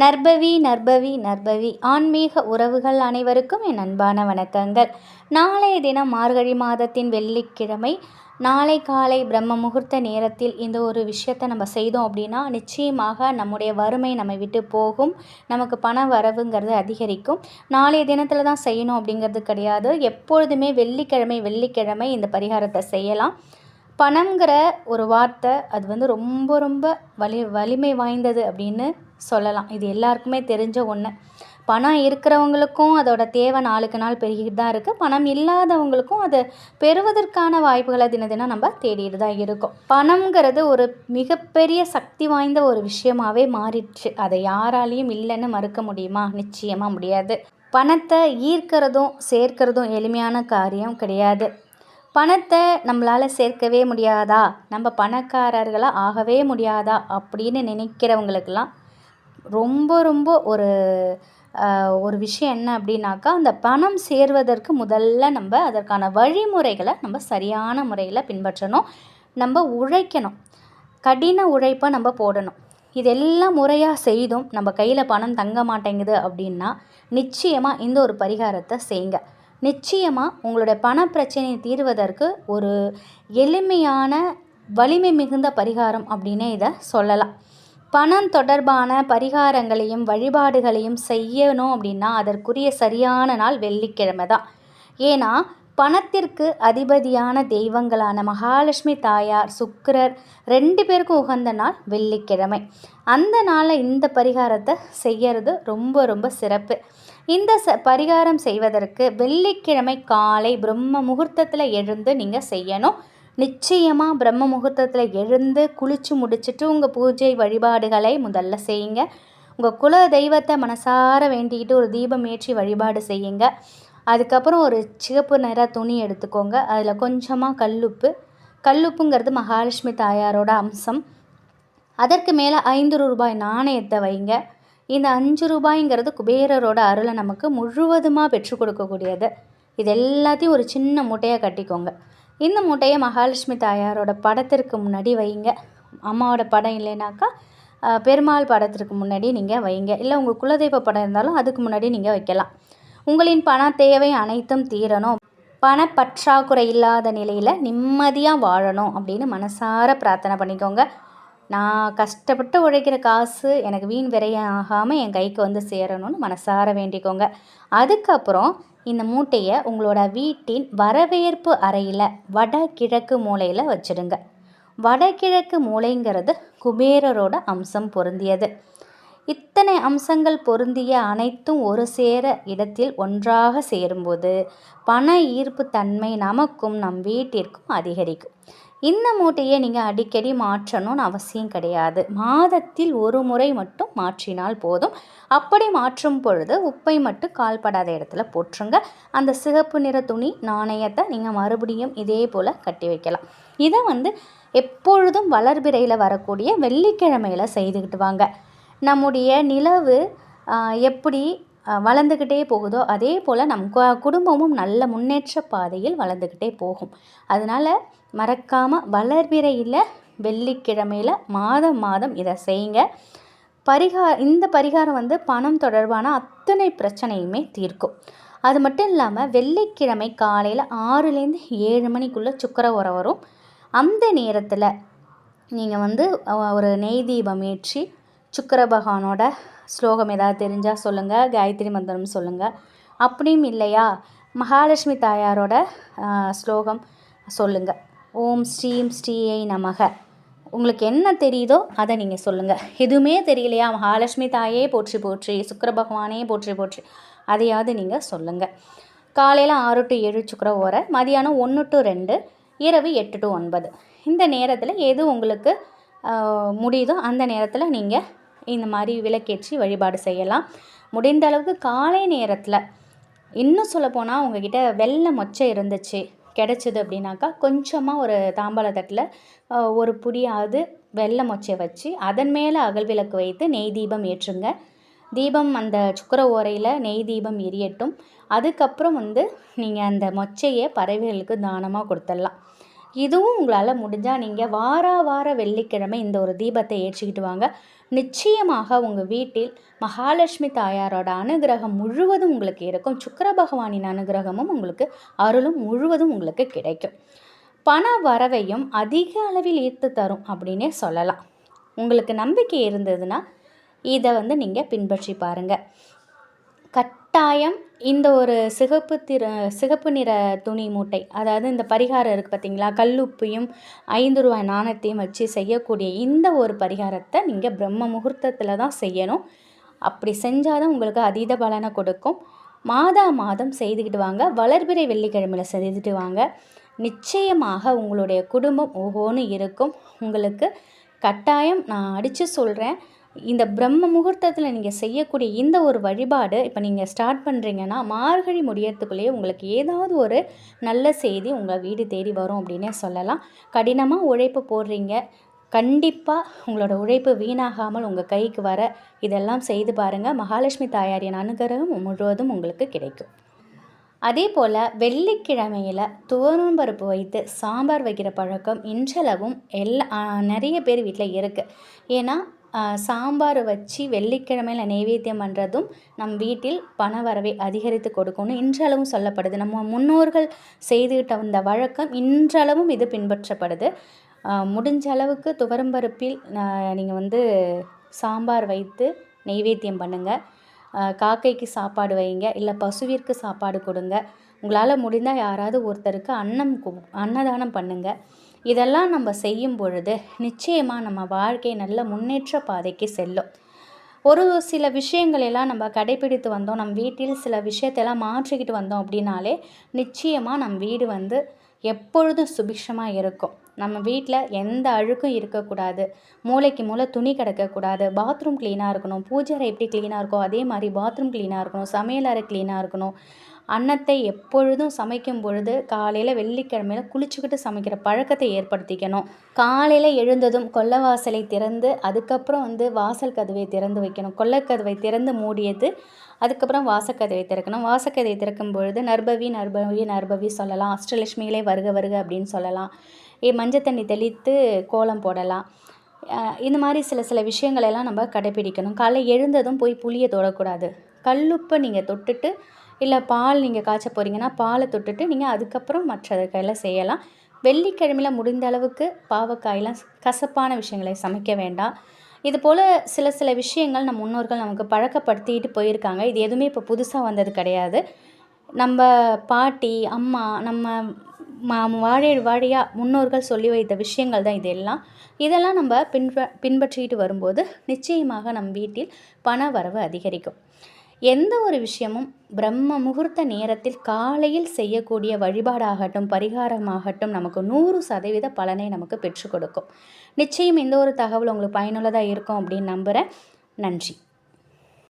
நர்பவி நர்பவி நர்பவி ஆன்மீக உறவுகள் அனைவருக்கும் என் அன்பான வணக்கங்கள். நாளைய தினம் மார்கழி மாதத்தின் வெள்ளிக்கிழமை நாளை காலை பிரம்ம முகூர்த்த நேரத்தில் இந்த ஒரு விஷயத்தை நம்ம செய்தோம் அப்படின்னா நிச்சயமாக நம்முடைய வறுமை நம்ம விட்டு போகும். நமக்கு பண வரவுங்கிறது அதிகரிக்கும். நாளைய தினத்தில் தான் செய்யணும் அப்படிங்கிறது கிடையாது. எப்பொழுதுமே வெள்ளிக்கிழமை வெள்ளிக்கிழமை இந்த பரிகாரத்தை செய்யலாம். பணங்கிற ஒரு வார்த்தை அது வந்து ரொம்ப ரொம்ப வலி வலிமை வாய்ந்தது அப்படின்னு சொல்லலாம். இது எல்லாருக்குமே தெரிஞ்ச ஒன்று பணம் இருக்கிறவங்களுக்கும் அதோட தேவை நாளுக்கு நாள் பெருகிட்டு தான் இருக்குது பணம் இல்லாதவங்களுக்கும் அதை பெறுவதற்கான வாய்ப்புகளை தின தினம் நம்ம தேடிட்டு தான் இருக்கோம். பணம்ங்கிறது ஒரு மிகப்பெரிய சக்தி வாய்ந்த ஒரு விஷயமாகவே மாறிடுச்சு. அதை யாராலையும் இல்லைன்னு மறுக்க முடியுமா? நிச்சயமாக முடியாது. பணத்தை ஈர்க்கிறதும் சேர்க்கிறதும் எளிமையான காரியம் கிடையாது. பணத்தை நம்மளால் சேர்க்கவே முடியாதா? நம்ம பணக்காரர்களாக ஆகவே முடியாதா? அப்படின்னு நினைக்கிறவங்களுக்கெல்லாம் ரொம்ப ரொம்ப ஒரு ஒரு விஷயம் என்ன அப்படின்னாக்கா அந்த பணம் சேர்வதற்கு முதல்ல நம்ம அதற்கான வழிமுறைகளை நம்ம சரியான முறையில் பின்பற்றணும். நம்ம உழைக்கணும். கடின உழைப்பை நம்ம போடணும். இதெல்லாம் முறையாக செய்தும் நம்ம கையில் பணம் தங்க மாட்டேங்குது அப்படின்னா நிச்சயமாக இந்த ஒரு பரிகாரத்தை செய்யுங்க நிச்சயமாக உங்களுடைய பண பிரச்சனையை தீர்வதற்கு ஒரு எளிமையான வலிமை மிகுந்த பரிகாரம் அப்படின்னே இதை சொல்லலாம். பணம் தொடர்பான பரிகாரங்களையும் வழிபாடுகளையும் செய்யணும் அப்படின்னா அதற்குரிய சரியான நாள் வெள்ளிக்கிழமை தான். ஏன்னா பணத்திற்கு அதிபதியான தெய்வங்களான மகாலட்சுமி தாயார் சுக்கரர் ரெண்டு பேருக்கும் உகந்த நாள் வெள்ளிக்கிழமை. அந்த நாளில் இந்த பரிகாரத்தை செய்யறது ரொம்ப ரொம்ப சிறப்பு. இந்த ச பரிகாரம் செய்வதற்கு வெள்ளிக்கிழமை காலை பிரம்ம முகூர்த்தத்தில் எழுந்து நீங்கள் செய்யணும். நிச்சயமாக பிரம்ம முகூர்த்தத்தில் எழுந்து குளித்து முடிச்சுட்டு உங்கள் பூஜை வழிபாடுகளை முதல்ல செய்யுங்க. உங்கள் குல தெய்வத்தை மனசார வேண்டிக்கிட்டு ஒரு தீபம் ஏற்றி வழிபாடு செய்யுங்க. அதுக்கப்புறம் ஒரு சிகப்பு நிற துணி எடுத்துக்கோங்க. அதில் கொஞ்சமாக கல்லுப்பு. கல்லுப்புங்கிறது மகாலட்சுமி தாயாரோட அம்சம். அதற்கு மேலே ஐந்து ரூபாய் நாணயத்தை வைங்க. இந்த அஞ்சு ரூபாய்ங்கிறது குபேரரோட அருளை நமக்கு முழுவதுமாக பெற்றுக் கொடுக்கக்கூடியது. இது எல்லாத்தையும் ஒரு சின்ன மூட்டையாக கட்டிக்கோங்க. இந்த மூட்டையை மகாலட்சுமி தாயாரோட படத்திற்கு முன்னாடி வைங்க. அம்மாவோட படம் இல்லைனாக்கா பெருமாள் படத்திற்கு முன்னாடி நீங்கள் வைங்க. இல்லை உங்கள் குலதெய்வ படம் இருந்தாலும் அதுக்கு முன்னாடி நீங்கள் வைக்கலாம். உங்களின் பண தேவை அனைத்தும் தீரணும். பணப்பற்றாக்குறை இல்லாத நிலையில் நிம்மதியாக வாழணும் அப்படின்னு மனசார பிரார்த்தனை பண்ணிக்கோங்க. நான் கஷ்டப்பட்டு உழைக்கிற காசு எனக்கு வீண் விரையம் ஆகாமல் என் கைக்கு வந்து சேரணும்னு மனசார வேண்டிக்கோங்க. அதுக்கப்புறம் இந்த மூட்டையை உங்களோட வீட்டின் வரவேற்பு அறையில் வடகிழக்கு மூலையில் வச்சுடுங்க. வடகிழக்கு மூலைங்கிறது குபேரரோட அம்சம் பொருந்தியது. இத்தனை அம்சங்கள் பொருந்திய அனைத்தும் ஒரு சேர இடத்தில் ஒன்றாக சேரும்போது பண ஈர்ப்பு தன்மை நமக்கும் நம் வீட்டிற்கும் அதிகரிக்கும். இந்த மூட்டையை நீங்கள் அடிக்கடி மாற்றணும்னு அவசியம் கிடையாது. மாதத்தில் ஒரு முறை மட்டும் மாற்றினால் போதும். அப்படி மாற்றும் பொழுது உப்பை மட்டும் கால்படாத இடத்துல போட்டுருங்க அந்த சிகப்பு நிற துணி நாணயத்தை நீங்கள் மறுபடியும் இதே போல் கட்டி வைக்கலாம். இதை வந்து எப்பொழுதும் வளர்பிறையில் வரக்கூடிய வெள்ளிக்கிழமையில் செய்துக்கிட்டு வாங்க. நம்முடைய நிலவு எப்படி வளர்ந்துக்கிட்டே போகுதோ அதே போல் நம் குடும்பமும் நல்ல முன்னேற்ற பாதையில் வளர்ந்துக்கிட்டே போகும். அதனால் மறக்காமல் வளர்பிறையில் வெள்ளிக்கிழமையில் மாதம் மாதம் இதை செய்யுங்க பரிகா இந்த பரிகாரம் வந்து பணம் தொடர்பான அத்தனை பிரச்சனையுமே தீர்க்கும். அது மட்டும் இல்லாமல் வெள்ளிக்கிழமை காலையில் ஆறுலேருந்து ஏழு மணிக்குள்ளே சுக்கர உரம் வரும். அந்த நேரத்தில் நீங்கள் வந்து ஒரு நெய் தீபம் ஏற்றி சுக்கர பகவானோட ஸ்லோகம் ஏதாவது தெரிஞ்சால் சொல்லுங்கள் காயத்ரி மந்திரம் சொல்லுங்கள் அப்படியும் இல்லையா? மகாலட்சுமி தாயாரோட ஸ்லோகம் சொல்லுங்கள் ஓம் ஸ்ரீம் ஸ்ரீயை நமக. உங்களுக்கு என்ன தெரியுதோ அதை நீங்கள் சொல்லுங்கள் எதுவுமே தெரியலையா? மகாலட்சுமி தாயே போற்றி போற்றி சுக்கர பகவானே போற்றி போற்றி அதையாவது நீங்கள் சொல்லுங்கள் காலையில் ஆறு டு ஏழு சுக்கர ஓரை மதியானம் ஒன்று டு ரெண்டு இரவு எட்டு டு ஒன்பது. இந்த நேரத்தில் எது உங்களுக்கு முடியுதோ அந்த நேரத்தில் நீங்கள் இந்த மாதிரி விளக்கேற்றி வழிபாடு செய்யலாம். முடிந்த அளவுக்கு காலை நேரத்தில் இன்னும் சொல்லப்போனால் உங்ககிட்ட வெள்ளை மொச்சை இருந்துச்சு கிடச்சிது அப்படின்னாக்கா கொஞ்சமாக ஒரு தாம்பாள தட்டில் ஒரு புடியாவது வெள்ளை மொச்சை வச்சு அதன் மேலே அகல் விளக்கு வைத்து நெய் தீபம் ஏற்றுங்க. தீபம் அந்த சுக்கர ஓரையில் நெய் தீபம் எரியட்டும். அதுக்கப்புறம் வந்து நீங்கள் அந்த மொச்சையை பறவைகளுக்கு தானமாக கொடுத்துடலாம். இதுவும் உங்களால் முடிஞ்சால் நீங்கள் வார வார வெள்ளிக்கிழமை இந்த ஒரு தீபத்தை ஏற்றிக்கிட்டு வாங்க. நிச்சயமாக உங்கள் வீட்டில் மகாலட்சுமி தாயாரோட அனுகிரகம் முழுவதும் உங்களுக்கு இருக்கும். சுக்கர பகவானின் அனுகிரகமும் உங்களுக்கு அருளும் முழுவதும் உங்களுக்கு கிடைக்கும். பண வரவையும் அதிக அளவில் ஈர்த்து தரும் அப்படின்னே சொல்லலாம். உங்களுக்கு நம்பிக்கை இருந்ததுன்னா இதை வந்து நீங்கள் பின்பற்றி பாருங்கள் கட்டாயம் இந்த ஒரு சிகப்பு திர சிகப்பு நிற துணி மூட்டை அதாவது இந்த பரிகாரம் இருக்குது பார்த்தீங்களா கல்லுப்பையும் ஐந்து ரூபாய் நாணயத்தையும் வச்சு செய்யக்கூடிய இந்த ஒரு பரிகாரத்தை நீங்கள் பிரம்ம முகூர்த்தத்தில் தான் செய்யணும். அப்படி செஞ்சால் தான் உங்களுக்கு அதீத பலனை கொடுக்கும். மாதா மாதம் செய்துக்கிட்டு வாங்க. வளர்பிறை வெள்ளிக்கிழமையில் செய்துட்டு வாங்க. நிச்சயமாக உங்களுடைய குடும்பம் ஒவ்வொன்று இருக்கும். உங்களுக்கு கட்டாயம் நான் அடித்து சொல்கிறேன் இந்த பிரம்ம முகூர்த்தத்தில் நீங்கள் செய்யக்கூடிய இந்த ஒரு வழிபாடு இப்போ நீங்கள் ஸ்டார்ட் பண்ணுறீங்கன்னா மார்கழி முடியறதுக்குள்ளேயே உங்களுக்கு ஏதாவது ஒரு நல்ல செய்தி உங்கள் வீடு தேடி வரும் அப்படின்னே சொல்லலாம். கடினமாக உழைப்பு போடுறீங்க. கண்டிப்பாக உங்களோட உழைப்பு வீணாகாமல் உங்கள் கைக்கு வர இதெல்லாம் செய்து பாருங்கள் மகாலட்சுமி தாயாரின் அனுகிரகம் முழுவதும் உங்களுக்கு கிடைக்கும். அதே போல் வெள்ளிக்கிழமையில் துவரம் பருப்பு வைத்து சாம்பார் வைக்கிற பழக்கம் இன்றளவும் எல்லா நிறைய பேர் வீட்டில் இருக்குது ஏன்னா சாம்பார் வச்சு வெள்ளிக்கிழமையில் நைவேத்தியம் பண்ணுறதும் நம் வீட்டில் பண வரவை அதிகரித்து கொடுக்கும்னு இன்றளவும் சொல்லப்படுது. நம்ம முன்னோர்கள் செய்துகிட்ட வந்த வழக்கம் இன்றளவும் இது பின்பற்றப்படுது. முடிஞ்ச அளவுக்கு துவரம்பருப்பில் நீங்கள் வந்து சாம்பார் வைத்து நெய்வேத்தியம் பண்ணுங்கள் காக்கைக்கு சாப்பாடு வைங்க இல்லை பசுவிற்கு சாப்பாடு கொடுங்க. உங்களால் முடிந்தால் யாராவது ஒருத்தருக்கு அன்னம் அன்னதானம் பண்ணுங்கள் இதெல்லாம் நம்ம செய்யும் பொழுது நிச்சயமாக நம்ம வாழ்க்கை நல்ல முன்னேற்ற பாதைக்கு செல்லும். ஒரு சில விஷயங்களெல்லாம் நம்ம கடைபிடித்து வந்தோம். நம் வீட்டில் சில விஷயத்தெல்லாம் மாற்றிக்கிட்டு வந்தோம் அப்படின்னாலே நிச்சயமாக நம் வீடு வந்து எப்பொழுதும் சுபிக்ஷமாக இருக்கும். நம்ம வீட்டில் எந்த அழுக்கும் இருக்கக்கூடாது. மூளைக்கு மூளை துணி கிடக்கக்கூடாது. பாத்ரூம் க்ளீனாக இருக்கணும். பூஜை எப்படி க்ளீனாக இருக்கோ அதே மாதிரி பாத்ரூம் க்ளீனாக இருக்கணும். சமையல் அறை க்ளீனாக இருக்கணும். அன்னத்தை எப்பொழுதும் சமைக்கும் பொழுது காலையில் வெள்ளிக்கிழமையில் குளிச்சுக்கிட்டு சமைக்கிற பழக்கத்தை ஏற்படுத்திக்கணும். காலையில் எழுந்ததும் கொல்லை வாசலை திறந்து அதுக்கப்புறம் வந்து வாசல் கதவை திறந்து வைக்கணும். கொல்லைக்கதவை திறந்து மூடியது அதுக்கப்புறம் வாசக்கதவை திறக்கணும். வாசக்கதவை திறக்கும் பொழுது நர்பவி நர்பவி நர்பவி சொல்லலாம். அஷ்டலட்சுமிகளே வருக வருக அப்படின்னு சொல்லலாம். ஏ மஞ்சள் தண்ணி தெளித்து கோலம் போடலாம். இந்த மாதிரி சில சில விஷயங்களெல்லாம் நம்ம கடைப்பிடிக்கணும். காலை எழுந்ததும் போய் புளியை தொடக்கூடாது. கல்லுப்பை நீங்கள் தொட்டுட்டு இல்லை பால் நீங்கள் காய்ச்ச போகிறீங்கன்னா பாலை தொட்டுட்டு நீங்கள் அதுக்கப்புறம் மற்றதுக்கெல்லாம் செய்யலாம். வெள்ளிக்கிழமையில் முடிந்த அளவுக்கு பாவக்காயெலாம் கசப்பான விஷயங்களை சமைக்க வேண்டாம். இது போல் சில சில விஷயங்கள் நம் முன்னோர்கள் நமக்கு பழக்கப்படுத்திட்டு போயிருக்காங்க. இது எதுவுமே இப்போ புதுசாக வந்தது கிடையாது. நம்ம பாட்டி அம்மா நம்ம மா வாழை வாழையாக முன்னோர்கள் சொல்லி வைத்த விஷயங்கள் தான் இதெல்லாம். இதெல்லாம் நம்ம பின்ப பின்பற்றிட்டு வரும்போது நிச்சயமாக நம் வீட்டில் பண வரவு அதிகரிக்கும். எந்த ஒரு விஷயமும் பிரம்ம முகூர்த்த நேரத்தில் காலையில் செய்யக்கூடிய வழிபாடாகட்டும் பரிகாரமாகட்டும் நமக்கு நூறு சதவீத பலனை நமக்கு பெற்றுக் கொடுக்கும். நிச்சயம் இந்த ஒரு தகவல் உங்களுக்கு பயனுள்ளதாக இருக்கும் அப்படின்னு நம்புகிறேன் நன்றி.